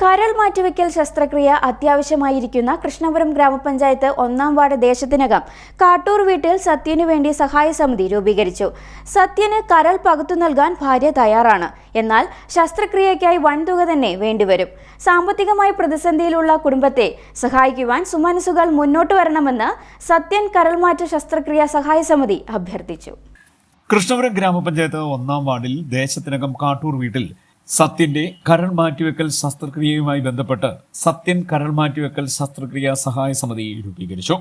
കരൾ മാറ്റിവെക്കൽ ശസ്ത്രക്രിയ അത്യാവശ്യമായിരിക്കുന്ന കൃഷ്ണപുരം ഗ്രാമപഞ്ചായത്ത് ഒന്നാം വാർഡ് ദേശത്തിനകം കാട്ടൂർ വീട്ടിൽ സത്യനു വേണ്ടി സഹായ സമിതി രൂപീകരിച്ചു. സത്യന് കരൾ പകുത്തു നൽകാൻ ഭാര്യ തയ്യാറാണ്. എന്നാൽ ശസ്ത്രക്രിയയ്ക്കായി വൻതുക തന്നെ വേണ്ടിവരും. സാമ്പത്തികമായി പ്രതിസന്ധിയിലുള്ള കുടുംബത്തെ സഹായിക്കുവാൻ സുമനസുകൾ മുന്നോട്ട് വരണമെന്ന് സത്യൻ കരൾമാറ്റ ശസ്ത്രക്രിയ സഹായ സമിതി അഭ്യർത്ഥിച്ചു. കൃഷ്ണപുരം ഗ്രാമപഞ്ചായത്ത് ഒന്നാം വാർഡിൽ ദേശത്തിനകം കാട്ടൂർ വീട്ടിൽ സത്യന്റെ കരൾ മാറ്റിവെക്കൽ ശസ്ത്രക്രിയയുമായി ബന്ധപ്പെട്ട് സത്യൻ കരൾ മാറ്റിവെക്കൽ ശസ്ത്രക്രിയ സഹായ സമിതി രൂപീകരിച്ചു.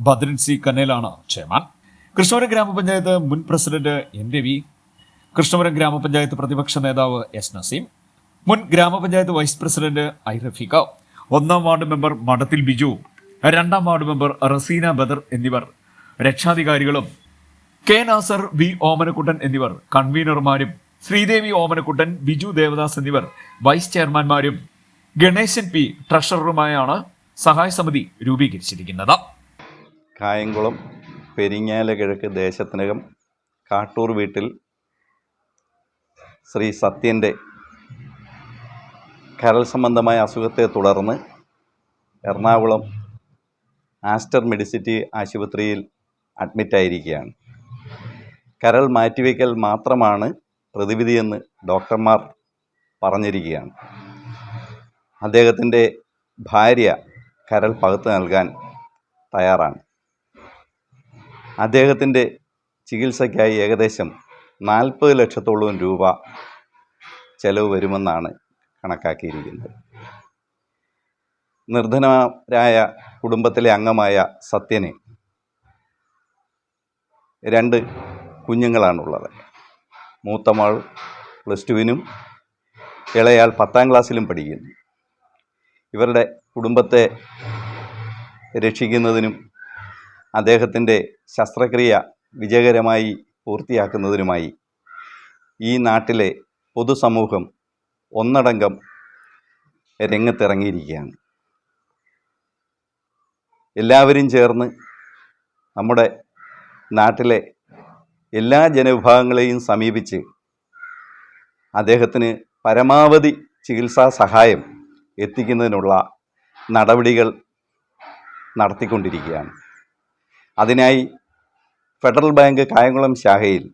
ഭദ്രൻ സി. കന്നേലാണ് ചെയർമാൻ. കൃഷ്ണപുരം ഗ്രാമപഞ്ചായത്ത് മുൻ പ്രസിഡന്റ് എൻ. രവി കൃഷ്ണപുരം ഗ്രാമപഞ്ചായത്ത് പ്രതിപക്ഷ നേതാവ് എസ്. നസീം മുൻ ഗ്രാമപഞ്ചായത്ത് വൈസ് പ്രസിഡന്റ് ഐ. റഫീഖ ഒന്നാം വാർഡ് മെമ്പർ മഠത്തിൽ ബിജു രണ്ടാം വാർഡ് മെമ്പർ റസീന ബദർ എന്നിവർ രക്ഷാധികാരികളും കെ. നാസർ വി. ഓമനക്കുട്ടൻ എന്നിവർ കൺവീനർമാരും ശ്രീദേവി ഓമനക്കുട്ടൻ ബിജു ദേവദാസ് എന്നിവർ വൈസ് ചെയർമാൻമാരും ഗണേശൻ പി ട്രഷററുമായാണ് സഹായ സമിതി രൂപീകരിച്ചിരിക്കുന്നത്. കായംകുളം പെരിങ്ങാല കിഴക്ക് ദേശത്തിനകം കാട്ടൂർ വീട്ടിൽ ശ്രീ സത്യന്റെ കരൾ സംബന്ധമായ അസുഖത്തെ തുടർന്ന് എറണാകുളം ആസ്റ്റർ മെഡിസിറ്റി ആശുപത്രിയിൽ അഡ്മിറ്റായിരിക്കുകയാണ്. കരൾ മാറ്റിവെക്കൽ മാത്രമാണ് പ്രതിവിധിയെന്ന് ഡോക്ടർമാർ പറഞ്ഞിരിക്കുകയാണ്. അദ്ദേഹത്തിന്റെ ഭാര്യ കരൾ പകുത്ത് നൽകാൻ തയ്യാറാണ്. അദ്ദേഹത്തിന്റെ ചികിത്സയ്ക്കായി ഏകദേശം നാൽപ്പത് ലക്ഷത്തോളം രൂപ ചെലവ് വരുമെന്നാണ് കണക്കാക്കിയിരിക്കുന്നത്. നിർധനരായ കുടുംബത്തിലെ അംഗമായ സത്യന് രണ്ട് കുഞ്ഞുങ്ങളാണുള്ളത്. മൂത്തമാൾ പ്ലസ് ടുവിനും ഇളയാൾ പത്താം ക്ലാസ്സിലും പഠിക്കുന്നു. ഇവരുടെ കുടുംബത്തെ രക്ഷിക്കുന്നതിനും അദ്ദേഹത്തിന്റെ ശസ്ത്രക്രിയ വിജയകരമായി പൂർത്തിയാക്കുന്നതിനുമായി ഈ നാട്ടിലെ പൊതുസമൂഹം ഒന്നടങ്കം രംഗത്തിറങ്ങിയിരിക്കുകയാണ്. എല്ലാവരും ചേർന്ന് നമ്മുടെ നാട്ടിലെ എല്ലാ ജനവിഭാഗങ്ങളെയും സമീപിച്ച് അദ്ദേഹത്തിന് പരമാവധി ചികിത്സാ സഹായം എത്തിക്കുന്നതിനുള്ള നടപടികൾ നടത്തിക്കൊണ്ടിരിക്കുകയാണ്. അതിനായി ഫെഡറൽ ബാങ്ക് കായംകുളം ശാഖയിൽ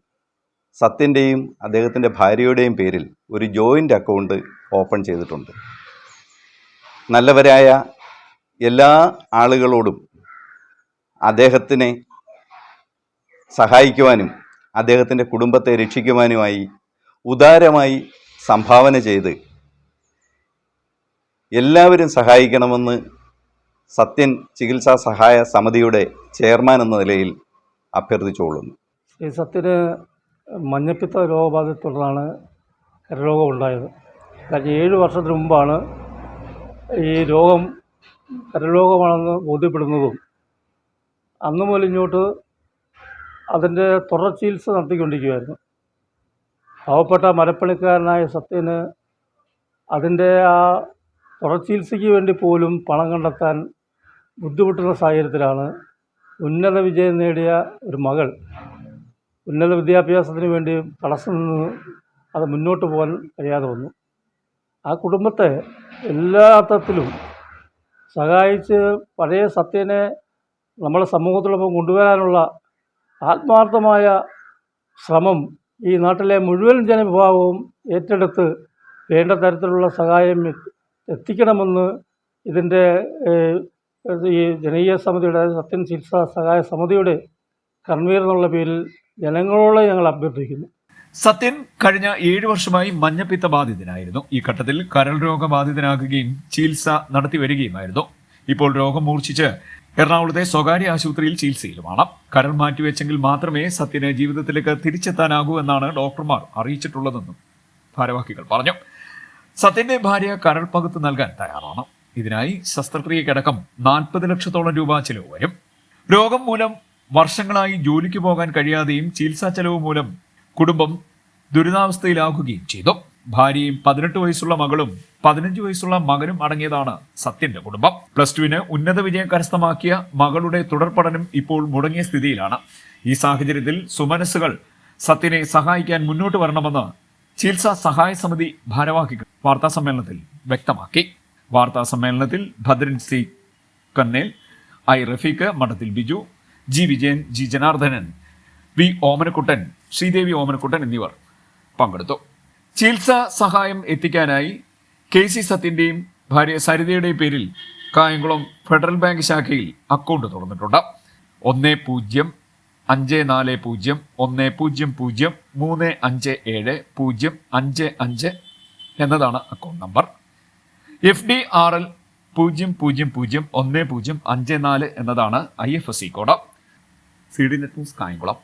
സത്യന്റെയും അദ്ദേഹത്തിന്റെ ഭാര്യയുടെയും പേരിൽ ഒരു ജോയിന്റ് അക്കൗണ്ട് ഓപ്പൺ ചെയ്തിട്ടുണ്ട്. നല്ലവരായ എല്ലാ ആളുകളോടും അദ്ദേഹത്തിനെ സഹായിക്കുവാനും അദ്ദേഹത്തിന്റെ കുടുംബത്തെ രക്ഷിക്കുവാനുമായി ഉദാരമായി സംഭാവന ചെയ്ത് എല്ലാവരും സഹായിക്കണമെന്ന് സത്യൻ ചികിത്സാ സഹായ സമിതിയുടെ ചെയർമാൻ എന്ന നിലയിൽ അഭ്യർത്ഥിച്ചുകൊള്ളുന്നു. ഈ സത്യന് മഞ്ഞപ്പിത്ത രോഗബാധയെ തുടർന്നാണ് കരരോഗം ഉണ്ടായത് കഴിഞ്ഞ ഏഴ് വർഷത്തിന് മുമ്പാണ് ഈ രോഗം കരരോഗമാണെന്ന് ബോധ്യപ്പെടുന്നതും അന്ന് മുതൽ ഇങ്ങോട്ട് അതിന്റെ തുടർ ചികിത്സ നടത്തിക്കൊണ്ടിരിക്കുകയായിരുന്നു പാവപ്പെട്ട മരപ്പണിക്കാരനായ സത്യന് അതിന്റെ ആ തുടർ ചികിത്സയ്ക്ക് വേണ്ടി പോലും പണം കണ്ടെത്താൻ ബുദ്ധിമുട്ടുന്ന സാഹചര്യത്തിലാണ് ഉന്നത വിജയം നേടിയ ഒരു മകൾ. ഉന്നത വിദ്യാഭ്യാസത്തിന് വേണ്ടി തടസ്സം നിന്ന് അത് മുന്നോട്ട് പോകാൻ കഴിയാതെ വന്നു. ആ കുടുംബത്തെ എല്ലാ അർത്ഥത്തിലും സഹായിച്ച് പഴയ സത്യനെ നമ്മളെ സമൂഹത്തോടൊപ്പം കൊണ്ടുവരാനുള്ള ആത്മാർത്ഥമായ ശ്രമം ഈ നാട്ടിലെ മുഴുവൻ ജനവിഭാഗവും ഏറ്റെടുത്ത് വേണ്ട തരത്തിലുള്ള സഹായം എത്തിക്കണമെന്ന് ഇതിന്റെ ഈ ജനകീയ സമിതിയുടെ സത്യൻ ചികിത്സാ സഹായ സമിതിയുടെ കൺവീർ എന്നുള്ള പേരിൽ ജനങ്ങളോട് ഞങ്ങൾ അഭ്യർത്ഥിക്കുന്നു. സത്യൻ കഴിഞ്ഞ ഏഴു വർഷമായി മഞ്ഞപ്പിത്ത ബാധിതനായിരുന്നു. ഈ ഘട്ടത്തിൽ കരൾ രോഗബാധിതനാകുകയും ചികിത്സ നടത്തി വരികയുമായിരുന്നു. ഇപ്പോൾ രോഗം മൂർച്ഛിച്ച് എറണാകുളത്തെ സ്വകാര്യ ആശുപത്രിയിൽ ചികിത്സയിലുമാണ്. കരൾ മാറ്റിവെച്ചെങ്കിൽ മാത്രമേ സത്യന് ജീവിതത്തിലേക്ക് തിരിച്ചെത്താനാകൂ എന്നാണ് ഡോക്ടർമാർ അറിയിച്ചിട്ടുള്ളതെന്നും ഭാരവാഹികൾ പറഞ്ഞു. സത്യന്റെ ഭാര്യ കരൾ പകുത്ത് നൽകാൻ തയ്യാറാണ്. ഇതിനായി ശസ്ത്രക്രിയക്കടക്കം നാൽപ്പത് ലക്ഷത്തോളം രൂപ ചിലവ് വരും. രോഗം മൂലം വർഷങ്ങളായി ജോലിക്ക് പോകാൻ കഴിയാതെയും ചികിത്സാ ചെലവ് മൂലം കുടുംബം ദുരിതാവസ്ഥയിലാകുകയും ചെയ്തു. ഭാര്യയും പതിനെട്ട് വയസ്സുള്ള മകളും പതിനഞ്ച് വയസ്സുള്ള മകനും അടങ്ങിയതാണ് സത്യന്റെ കുടുംബം. പ്ലസ് ടുവിന് ഉന്നത വിജയം കരസ്ഥമാക്കിയ മകളുടെ തുടർ പഠനം ഇപ്പോൾ മുടങ്ങിയ സ്ഥിതിയിലാണ്. ഈ സാഹചര്യത്തിൽ സുമനസ്സുകൾ സത്യനെ സഹായിക്കാൻ മുന്നോട്ട് വരണമെന്ന് ചികിത്സാ സഹായ സമിതി ഭാരവാഹികൾ വാർത്താ സമ്മേളനത്തിൽ വ്യക്തമാക്കി. വാർത്താ സമ്മേളനത്തിൽ Bhadran C. Kannel I. Rafeeq Madathil Biju G. Vijayan G. Janardhanan V. Omanakuttan Sreedevi Omanakuttan എന്നിവർ പങ്കെടുത്തു. ചികിത്സാ സഹായം എത്തിക്കാനായി കെ സി സത്യന്റെയും ഭാര്യ സരിതയുടെയും പേരിൽ കായംകുളം ഫെഡറൽ ബാങ്ക് ശാഖയിൽ അക്കൗണ്ട് തുറന്നിട്ടുണ്ട്. ഒന്ന് പൂജ്യം അഞ്ച് നാല് പൂജ്യം ഒന്ന് പൂജ്യം പൂജ്യം മൂന്ന് അഞ്ച് ഏഴ് പൂജ്യം അഞ്ച് അഞ്ച് എന്നതാണ് account number. F D R L പൂജ്യം പൂജ്യം പൂജ്യം ഒന്ന് പൂജ്യം അഞ്ച് നാല് എന്നതാണ് I F S C code. C D net news Kayamkulam.